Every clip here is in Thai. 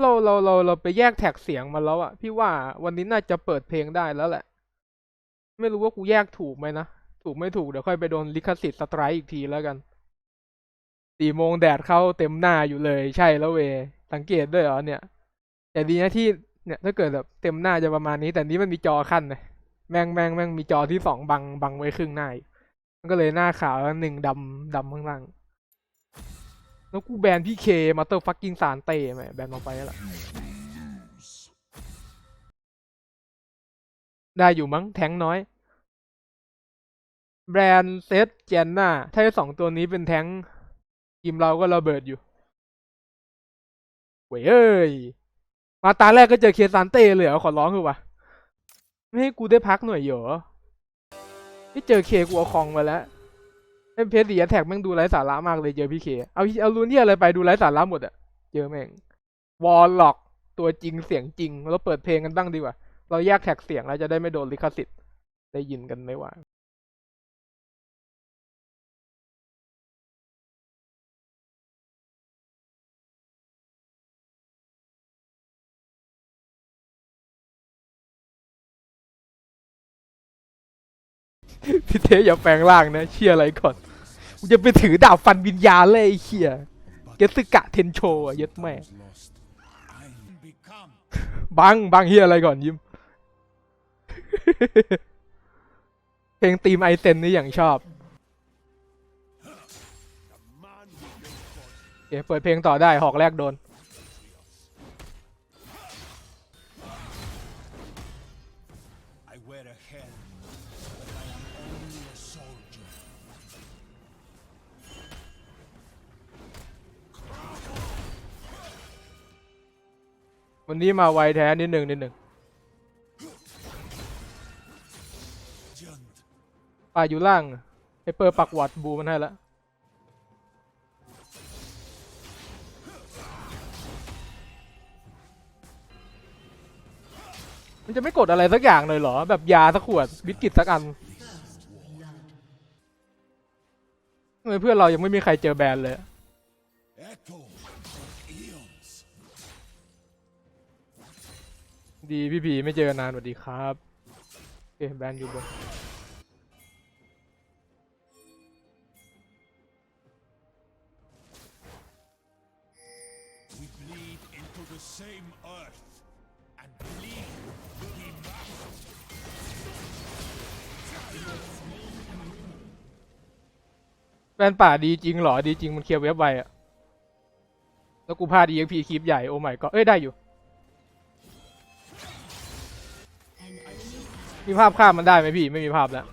เราเราเราเราไปแยกแท็กเสียงมาแล้วอะพี่ว่าวันนี้น่าจะเปิดเพลงได้แล้วแหละ ไม่รู้ว่ากูแยกถูกไหมนะ ถูกไม่ถูกเดี๋ยวค่อยไปโดนลิขสิทธิ์สไตร์อีกทีแล้วกันสี่โมงแดดเข้าเต็มหน้าอยู่เลยใช่แล้วเว สังเกตด้วยเหรอเนี่ย แต่ดีนะที่เนี่ยถ้าเกิดแบบเต็มหน้าจะประมาณนี้ แต่นี้มันมีจอขั้นนะแมงแมงแมงมีจอที่สองบังบังไว้ครึ่งหน้าอีกมันก็เลยหน้าขาวแล้วหนึ่งดำดำข้างล่าง แล้วกูแบนพี่เคมาเตอร์ฟักกิ้งสารเต้ไหมแบนมาไปแล้วล่ะได้อยู่มั้งแทงน้อย แบรนด์เซตเจนน่าถ้าสองตัวนี้เป็นแทงทีมเราก็ระเบิดอยู่เว้ยเอ้ย มาตาแรกก็เจอเคซานเต้เลยเหรอขอร้องคือวะไม่ให้กูได้พักหน่อยเหรอที่เจอเคกูเอาคองมาแล้ว ไอ้เพจดีแท็กแม่งดูไร้สาระมากเลยเจอพี่เค เอาเอารูนที่อะไรไปดูไร้สาระหมดอะเจอแม่งวอลล็อกตัวจริงเสียงจริงเราเปิดเพลงกันบ้างดีกว่า เราแยกแท็กเสียงแล้วจะได้ไม่โดนลิขสิทธิ์ได้ยินกันไม่ว่า พี่เทอย่าแปลงร่างนะเชี่ยอะไรก่อนกูจะไปถือดาบฟันวิญญาณเลยไอ้เชี่ยเกสึกะเทนโชอะย็ดแม่บังบังเฮียอะไรก่อนยิ้มเพลงตีมไอเซนนี่อย่างชอบโอเเปิดเพลงต่อได้หอกแรกโดน วันนี้มาไวแท้นิดหนึ่งนิดหนึ่งป่าอยู่ล่างไอเปอร์ปักวัดบูมันให้ล้วมันจะไม่กดอะไรสักอย่างเลยเหรอ แบบยาสักขวดบิสกิตสักอันทำไมเพื่อนเรายังไม่มีใครเจอแบรนด์เลย ดีพี่ผีไม่เจอกันนานสวัสดีครับโอเคแบรนด์อยู่บน We bleed into the same earth, and bleed we must. แบรนด์ป่าดีจริงเหรอ ดีจริงมันเคลียร์เว็บไวอะแล้วกูพลาด EXP คลิปใหญ่ โอ้ไม่ก็เอ้ย ได้อยู่ มีภาพข้ามมันได้ไหมพี่ ไม่มีภาพแล้ว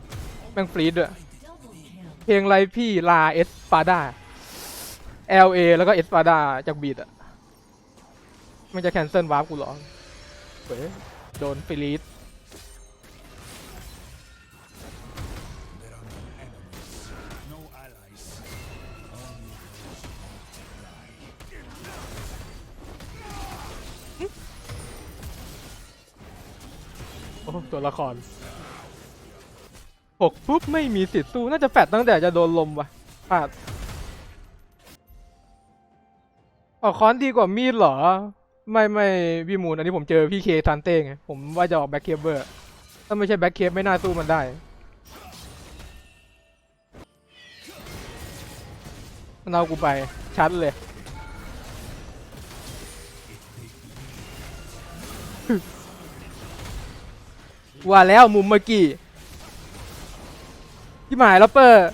แม่งฟรีดด้วย เพลงไรพี่ลาเอสปาดา LA แล้วก็เอสปาดาจากบีดอะมันจะแคนเซิลวาร์ปกูเหรอเฮ้ยโดนฟรีด อ้ตัวละครหกปุ๊บไม่มีสิทธิ์สู้น่าจะแฟดตั้งแต่จะโดนลมวะพลาดออกค้อนดีกว่ามีดเหรอ ไม่ไม่พี่มูนอันนี้ผมเจอพี่เคทันเต้ไงผมว่าจะออกแบ็คเคเบอร์ ถ้าไม่ใช่แบ็คเคปไม่น่าสู้มันได้มันเอากูไปชัดเลย ว่าแล้วมุมเมื่อกี้ที่หมายแล้วเปอร์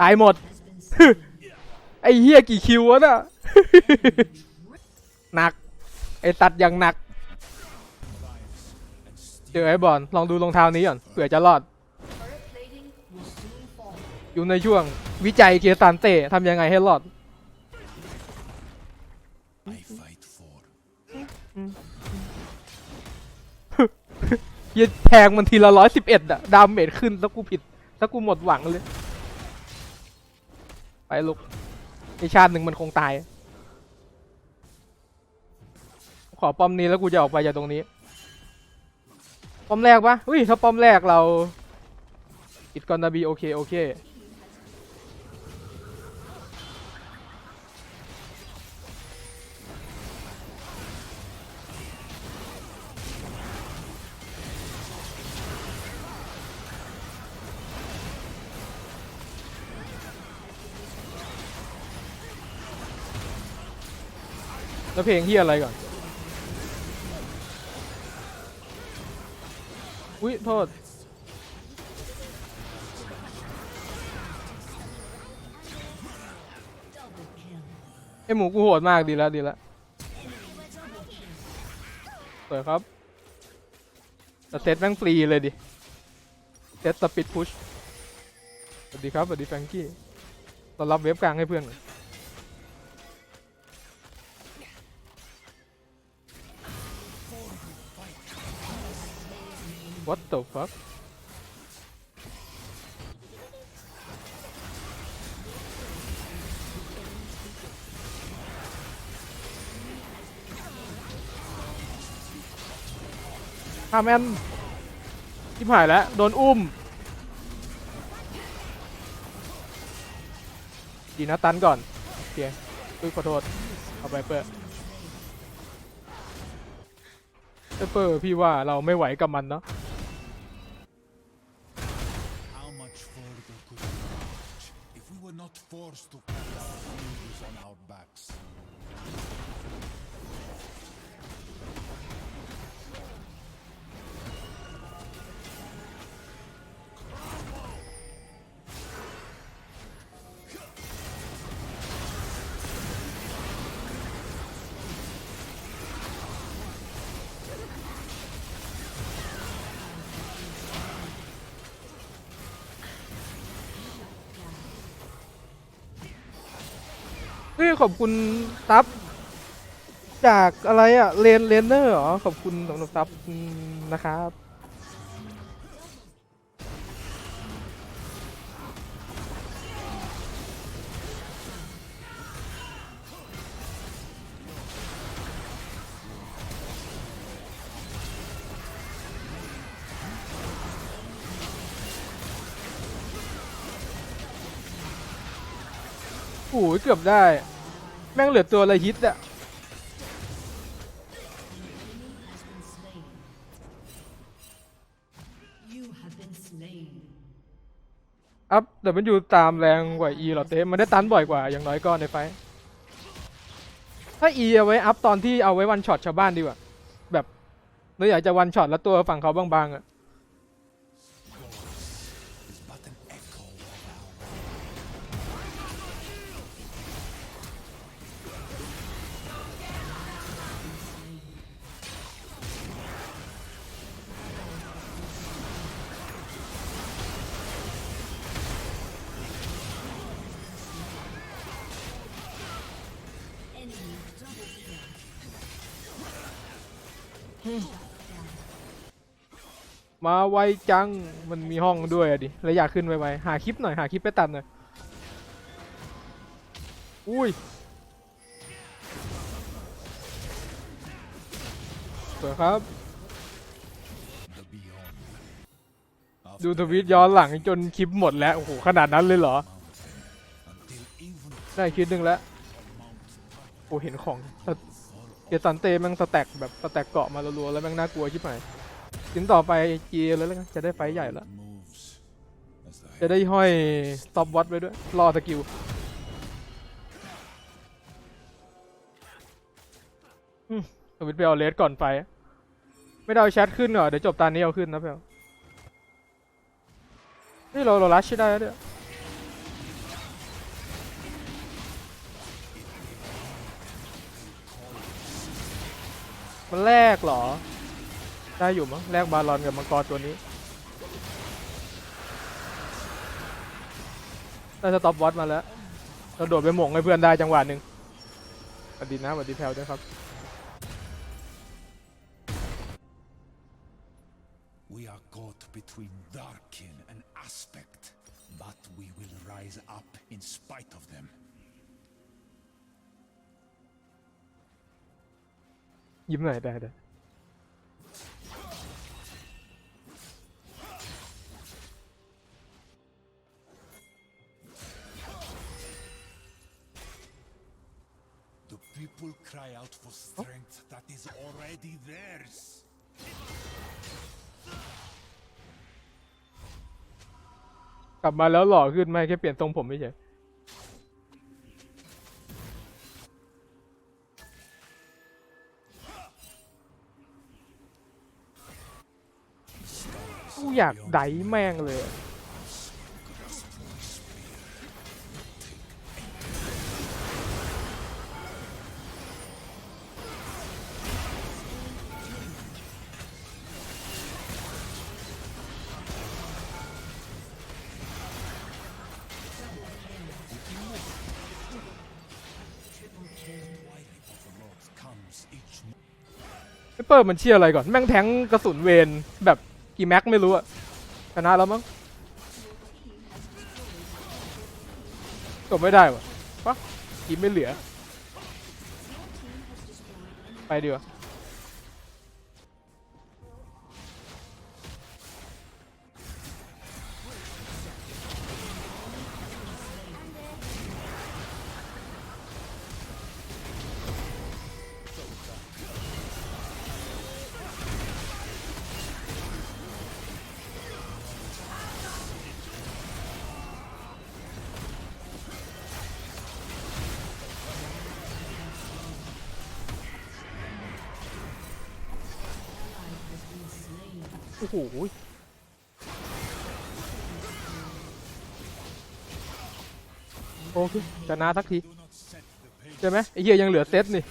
ตายหมด ไอ้เฮียกี่คิววะน่ะหนัก ไอ้ตัดอย่างหนัก เจอไอ้บอลลองดูรองเท้านี้ก่อนเผื่อจะรอด อยู่ในช่วงวิจัยเกียร์ตันเต้ทำยังไงให้รอด เหี้ยแทงมันทีละร้อยสิบเอ็ดอะดาเมจขึ้นแล้วกูผิด แล้วกูหมดหวังเลย ไปลูกในชาติหนึ่งมันคงตาย ขอป้อมนี้แล้วกูจะออกไปจากตรงนี้ ป้อมแรกปะอุ้ยถ้าป้อมแรกเรา It gonna be okay okay แล้วเพลงที่อะไรก่อน อุ้ยโทษ ไอหมูกูโหดมากดีแล้วดีแล้วสวยครับแต่เซตแม่งฟรีเลยดิเซตสปิดพุชสวัสดีครับสวัสดีแฟงกี้ต้อนรับเว็บกลางให้เพื่อน What the fuck ห้าแมนที่ผ่ายแล้ว โดนอุ้ม ดีนะตันก่อนโอเคอุ้ยขอโทษ เอาไปเปิดเปอร์พี่ว่าเราไม่ไหวกับมันเนาะ เฮ้ยขอบคุณซับจากอะไรอะเลนเลนเนอร์เหรอ ขอบคุณสำหรับซับอืมนะครับ เกือบได้ แม่งเหลือตัวอะไรฮิตอะอัพแต่มันอยู่ตามแรงกว่า E หรอเต้มันได้ตันบ่อยกว่าอย่างน้อยก็ในไฟ ถ้า E เอาไว้อัพตอนที่เอาไว้วันช็อตชาวบ้านดีกว่า แบบเราอยากจะวันช็อตแล้วตัวฝั่งเขาบางๆอะ มาไวจัง มันมีห้องด้วยอะดิ แล้วอยากขึ้นไวๆหาคลิปหน่อย หาคลิปไปตัดหน่อย อุ้ยสวยครับ ดูทวิตย้อนหลังจนคลิปหมดแล้ว โอ้โห ขนาดนั้นเลยเหรอ ได้คลิปหนึ่งแล้ว โอ้เห็นของสเเกยรตันเต้แม่งสแต็กแบบสแต็กเกาะมารัวๆแล้วแม่งน่ากลัวชิบหาย กินต่อไปเกียร์เลยแล้วกันจะได้ไฟใหญ่แล้ว จะได้ห้อยสต็อปวัดไว้ด้วย รอสกิลอืมสวิตไปเอาเลสก่อนไฟ ไม่ได้เอาแชทขึ้นเหรอ เดี๋ยวจบตานี้เอาขึ้นนะเพื่อนนี่เราเราลัชได้แล้วเนี่ยมันแลกเหรอ ได้อยู่มั้งแลกบาลอนกับมังกรตัวนี้ได้สต็อปวอตมาแล้วเราโดดไปหม่งให้เพื่อนได้จังหวะหนึ่งสวัสดีนะสวัสดีแพลวด้วยครับ We are caught between Darkin and Aspect, but we will rise up in spite of them. ยิ้มหน่อยได้ได้ people cry out for strength that is already theirs. กลับมาแล้วหล่อขึ้นไหมแค่เปลี่ยนทรงผมไม่ใช่ กูอยากไดแม่งเลย มันเชียร์อะไรก่อน แม่งแทงกระสุนเวนแบบกี่แม็กไม่รู้อะชนะแล้วมั้งจบไม่ได้วะปะกินไม่เหลือ ไปดีกว่า โอเคชนะสักทีใช่ไหมไอ้เหี้ยยังเหลือเซตนี่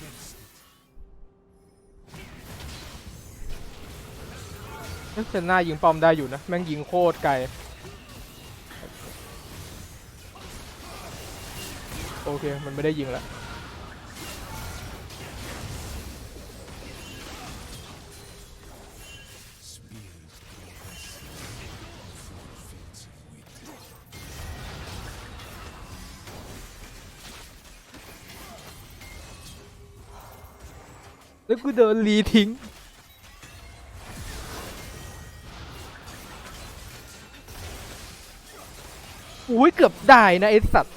เอ๊ะเซนหน้ายิงปอมได้อยู่นะ แม่งยิงโคตรไกล โอเค มันไม่ได้ยิงแล้ว แล้วกูโดนรีทิ้ง อุ้ยเกือบได้นะไอสัตว์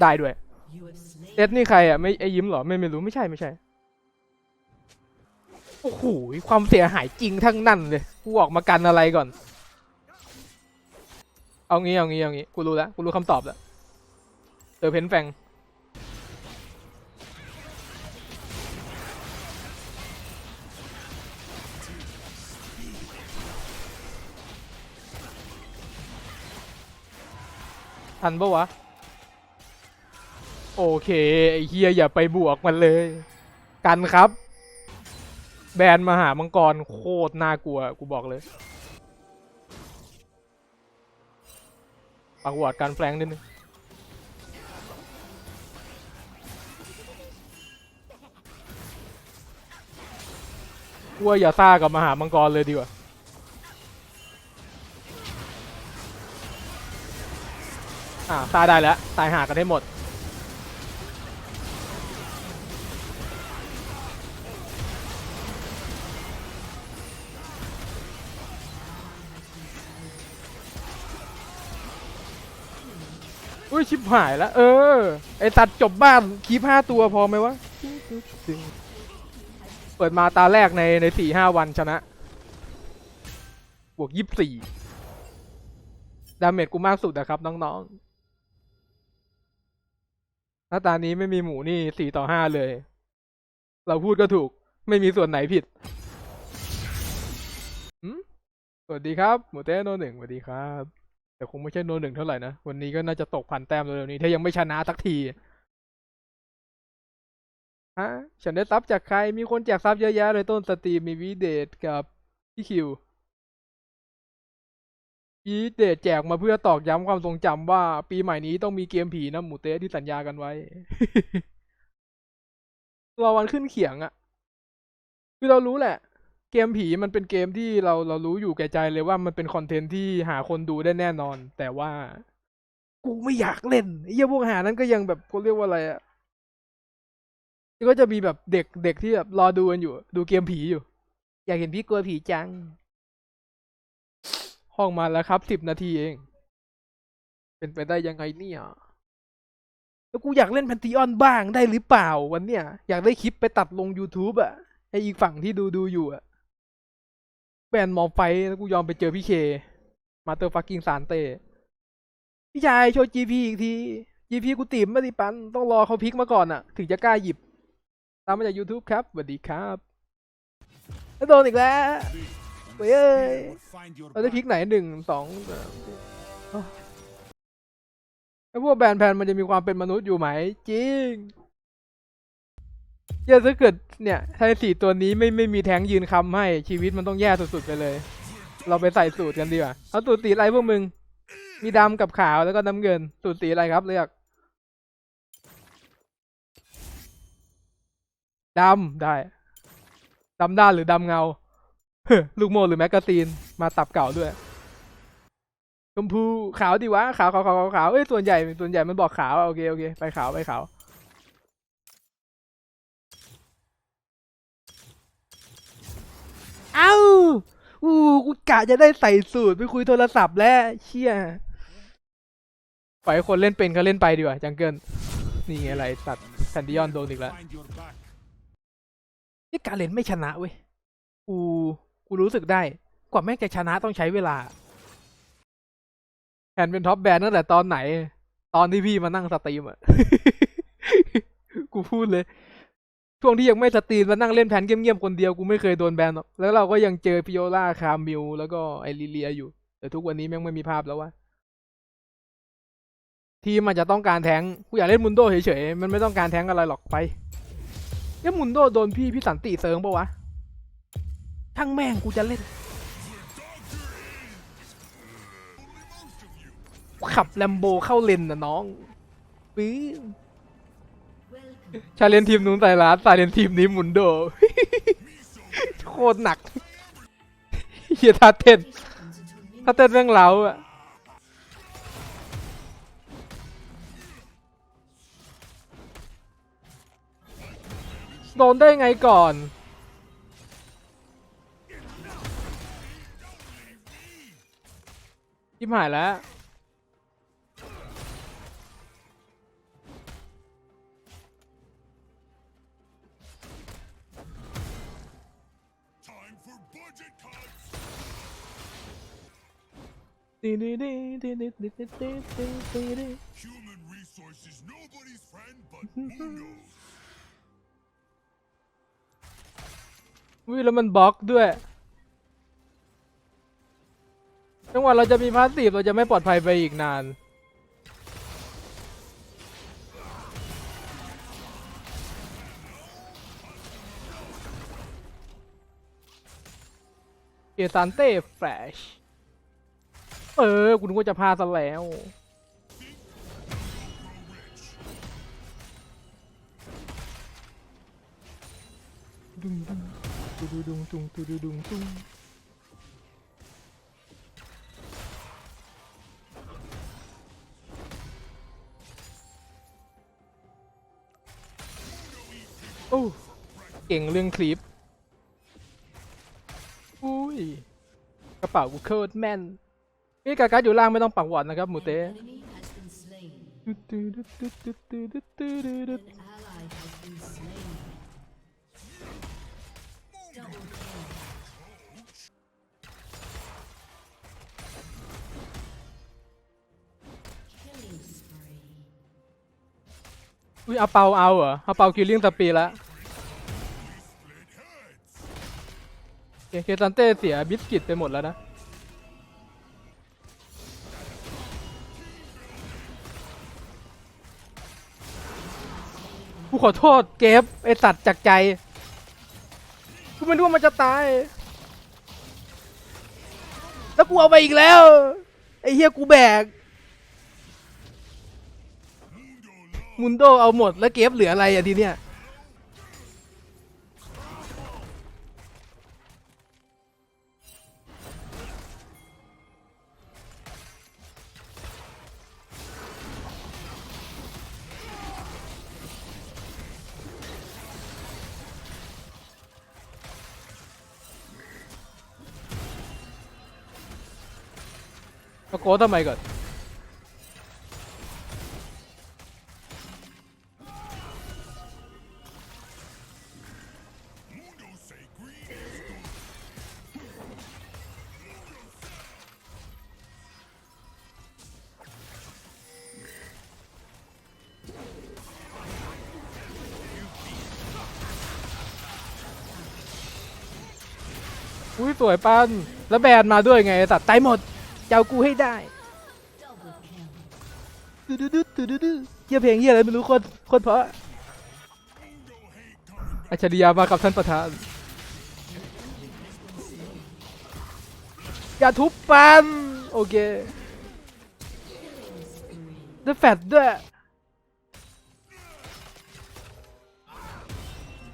ได้ด้วยเอ็ดนี่ใครอะไม่ไอยิ้มเหรอไม่ไม่รู้ไม่ใช่ไม่ใช่ โอ้โหความเสียหายจริงทั้งนั้นเลย กูออกมากันอะไรก่อน เอางี้เอางี้เอางี้ กูรู้แล้ว กูรู้คำตอบแล้วเจอเพนแฟง ทันปะวะ โอเคไอเฮียอย่าไปบวกมันเลย กันครับ แบนมหามังกรโคตรน่ากลัว กูบอกเลยปักวอดการแฟลงนิดนึงกลัวอย่าซ่ากับมหามังกรเลยดีกว่า อ่าตายได้แล้ว ตายหากันให้หมด อุ้ย ชิบหายแล้ว เออ ไอตัดจบบ้านคีบห้าตัวพอไหมวะ เปิดมาตาแรกในในสี่ห้าวันชนะ บวกยี่สิบสี่ดาเมจกูมากสุดนะครับ น้อง ๆ หน้าตานี้ไม่มีหมูนี่สี่ต่อห้าเลย เราพูดก็ถูก ไม่มีส่วนไหนผิดสวัสดีครับ หมูเต้โนหนึ่งสวัสดีครับ แต่คงไม่ใช่โนหนึ่งเท่าไหร่นะ วันนี้ก็น่าจะตกพันแต้มเร็วๆนี้ ถ้ายังไม่ชนะสักทีฮะฉันได้ซับจากใครมีคนแจกซับเยอะแยะเลยต้นสตรีมมีวิเดทกับพี่คิว พีเดทแจกมาเพื่อตอกย้ำความทรงจำว่า ปีใหม่นี้ต้องมีเกมผีนะหมูเต้ที่สัญญากันไว้รอวันขึ้นเขียงอะคือเรารู้แหละ เกมผีมันเป็นเกมที่เราเรารู้อยู่แก่ใจเลยว่ามันเป็นคอนเทนต์ที่หาคนดูได้แน่นอน แต่ว่า กูไม่อยากเล่นไอ้เหี้ยพวกหานั้นก็ยังแบบเขาเรียกว่าอะไรอะก็จะมีแบบเด็กเด็กที่แบบรอดูกันอยู่ ดูเกมผีอยู่ อยากเห็นพี่กลัวผีจัง ห้องมาแล้วครับสิบนาทีเอง เป็นไปได้ยังไงเนี่ยแล้วกูอยากเล่นแพนติออนบ้างได้หรือเปล่าวันเนี้ยอยากได้คลิปไปตัดลง YouTube อะให้อีกฝั่งที่ดูดูอยู่อะแบนมองไฟแล้วกูยอมไปเจอพี่เค มาเตอร์ฟักกิ้งซานเต้พี่ชายโชว์ GP อีกที GP กูติ่มไม่ดิปันต้องรอเขาพลิกมาก่อนอะถึงจะกล้าหยิบ ตามมาจาก YouTube ครับสวัสดีครับแล้วโดนอีกแล้ว เว้ยเอ้ย Or find your เราได้พลิกไหนหนึ่งสองสามไอ้พวกแบนแพนมันจะมีความเป็นมนุษย์อยู่ไหม จริงเย่าถ้าเกิดเนี่ยถ้าไอ้สี่ตัวนี้ไม่ไม่มีแทงยืนคำให้ชีวิตมันต้องแย่สุดๆไปเลย เราไปใส่สูตรกันดีกว่าเอาสูตรสีอะไรพวกมึง มีดำกับขาวแล้วก็น้ำเงิน สูตรสีอะไรครับเลือกดำได้ดำด้านหรือดำเงา ลูกโมหรือแมกกาซีน มาตับเก่าด้วยชมพูขาวดีวะขาวขาวขาวขาวขาวเอ้ยส่วนใหญ่ส่วนใหญ่มันบอกขาวโอเคโอเคไปขาวไปขาวเอ้าอู้กูกะจะได้ใส่สูตรไปคุยโทรศัพท์แล้วเชี่ยปล่อยให้คนเล่นเป็นก็เล่นไปดีกว่าจังเกิลนี่ไงอะไรสัตว์แซนดิออนโดนอีกแล้วนี่การเล่นไม่ชนะเว้ยกู กูรู้สึกได้ กว่าแม่งจะชนะต้องใช้เวลาแผนเป็นท็อปแบนตั้งแต่ตอนไหน ตอนที่พี่มานั่งสตรีมอะกูพูดเลย ช่วงที่ยังไม่สตรีมมานั่งเล่นแผนเงียบๆคนเดียวกูไม่เคยโดนแบนหรอกแล้วเราก็ยังเจอพิโอล่าคามิลแล้วก็ไอริเลียอยู่ แต่ทุกวันนี้แม่งไม่มีภาพแล้ววะทีมอาจจะต้องการแทงกูอยากเล่นมุนโดเฉยๆ มันไม่ต้องการแทงอะไรหรอกไปเอ้ยมุนโดโดนพี่พี่สันติเซิงปะวะ ช่างแม่งกูจะเล่น ขับแลมโบเข้าเลนนะน้องปื้มชาเลนทีมนู้นใส่ร้านชาเลนทีมนี้หมุนโด โคตรหนักเฮียท่าเต้นท่าเต้นแม่องเล้าอะโดนได้ไงก่อน ชิบหายแล้ว Human resource is nobody's friend but who knows วิแล้วมันบล็อกด้วย จังหวะเราจะมีพาสซีฟเราจะไม่ปลอดภัยไปอีกนาน เอซานเต้แฟลชเออ คุณก็จะพาซะแล้วดุงดุงตุดุดุงตุงตุดุดุงตุง เก่งเรื่องคลิป อุ้ย กระเป๋ากูเคิร์ดแม่นพี่กากาอยู่ล่างไม่ต้องปักวอดนะครับมูเต้อุ้ยเอาเปาเอาเหรอเอาเปาคิลลิ่งะปีแล้ว เคเคซันเต้เสียบิสกิตไปหมดแล้วนะกูขอโทษเกฟไอสัตว์จากใจกูไม่รู้ว่ามันจะตาย แล้วกูเอาไปอีกแล้ว ไอเฮียกูแบกมุนโดเอาหมดแล้วเกฟเหลืออะไรอะทีเนี้ย โกนทำไมก่อนอุ้ยอุ้ยสวยปันแล้วแบนมาด้วยไงไอ้สัตว์ตายหมด เจ้ากูให้ได้ Double kill. ดูดูดูดูดูดูเฮียเพลงเฮียอะไรไม่รู้โคนโคนเพราะอัจฉริยะมากับท่านประธาน อย่าทุบปันโอเคได้แฟดด้วย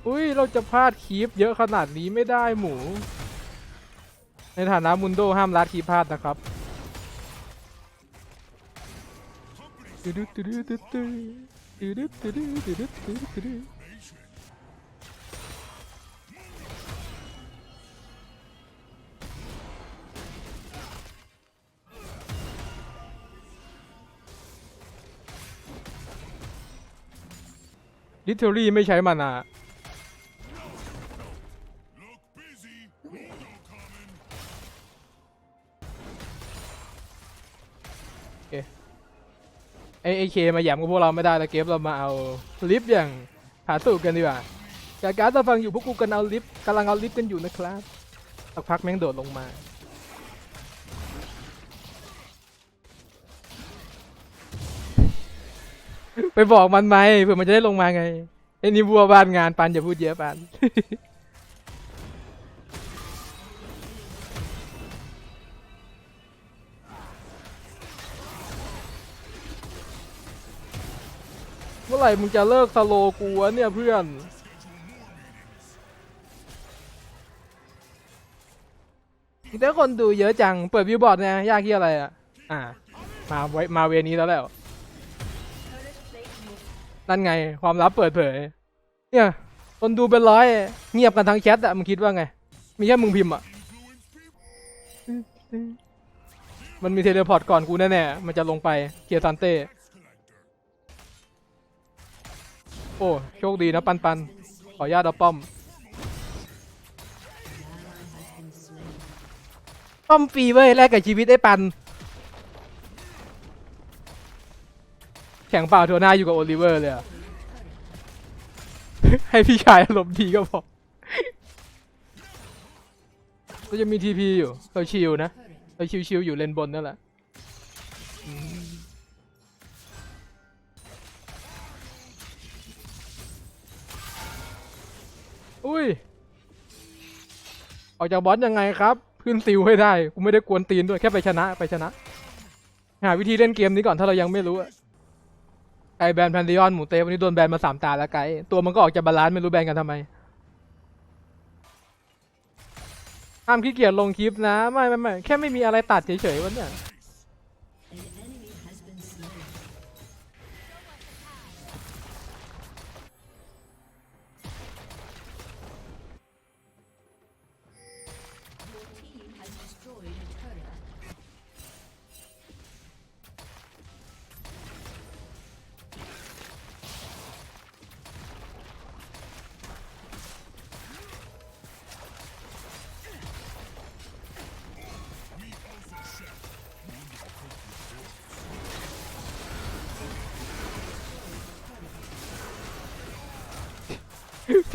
อุ้ย เราจะพลาดคีปเยอะขนาดนี้ไม่ได้หมู ในฐานะมุนโดห้ามลัดคีปพลาดนะครับ ตึ๊ดตึ๊ดตึ๊ดตึ๊ดตึ๊ดตึ๊ดตึ๊ดตึ๊ดตึ๊ดตึ๊ดลิทเทอรี่ไม่ใช้มานา ไอเคมาแหยมกับพวกเราไม่ได้แล้วเกฟเรามาเอาลิฟต์อย่างหาสูตรกันดีกว่าจากการจะฟังอยู่พวกกูกันเอาลิฟต์กำลังเอาลิฟต์กันอยู่นะครับสักพักแม่งโดดลงมาไปบอกมันไหมเผื่อมันจะได้ลงมาไงไอ้นี่บัวบ้านงานปันอย่าพูดเยอะปัน ไหร่มึงจะเลิกสโลกูวะเนี่ยเพื่อนแต่คนดูเยอะจัง เปิดวิวบอร์ดนี่ยยากที่อะไรอะ อ่า มาไว้มาเวนี้แล้วแล้วนั่นไงความลับเปิดเผย เนี่ย คนดูเป็นร้อย เงียบกันทั้งแชทอะมึงคิดว่าไง มีแค่มึงพิมพ์อะมันมีเทเลพอร์ตก่อนกูแน่ๆ มันจะลงไปเกียร์ซันเต้ โอ้ โชคดีนะปันปัน ขออนุญาตเอาป้อม ป้อมฟรีเว้ย แลกกับชีวิตไอ้ปัน แข่งเปล่าโทน่าอยู่กับโอลิเวอร์เลยอะให้พี่ชายอารมณ์ดีก็พอก็จะมีทีพีอยู่เราชิลนะเราชิลๆอยู่เลนบนนั่นแหละ อุ้ย ออกจากบอสยังไงครับ ขึ้นซิลให้ได้ กูไม่ได้กวนตีนด้วย แค่ไปชนะ ไปชนะ หาวิธีเล่นเกมนี้ก่อนถ้าเรายังไม่รู้ไอแบนแพนดิออนหมูเต้วันนี้โดนแบนมาสามตาแล้วไกด์ตัวมันก็ออกจากบาลานซ์ไม่รู้แบนกันทำไมห้ามขี้เกียจลงคลิปนะ ไม่ไม่ไม่แค่ไม่มีอะไรตัดเฉยๆวันเนี้ย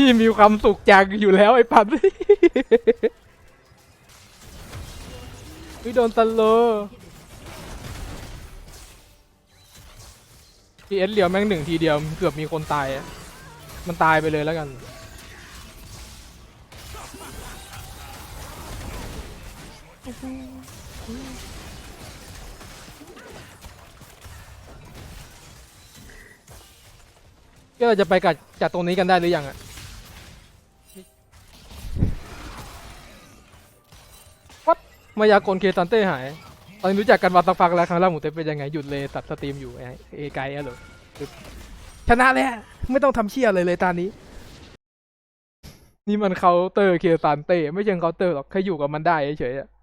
พี่มีความสุขจังอยู่แล้วไอ้ปัดวิโดนตันโลพีเอสเหลียวแม่งหนึ่งทีเดียวเกือบมีคนตายมันตายไปเลยแล้วกันก็เราจะไปกับจากตรงนี้กันได้หรือยังอะ มายากลเคตันเต้หาย ตอนนี้รู้จักกันมาสักพักแล้วครั้งแรกหมูเต้เป็นยังไงหยุดเลยตัดสตรีมอยู่ไอ้เอไกอะเหรอกชนะแล้วไม่ต้องทำเชี่ยเลยเลยตอนนี้ นี่มันเคาน์เตอร์เคตันเต้ไม่ใช่เคาน์เตอร์หรอกแค่อยู่กับมันได้เฉยๆ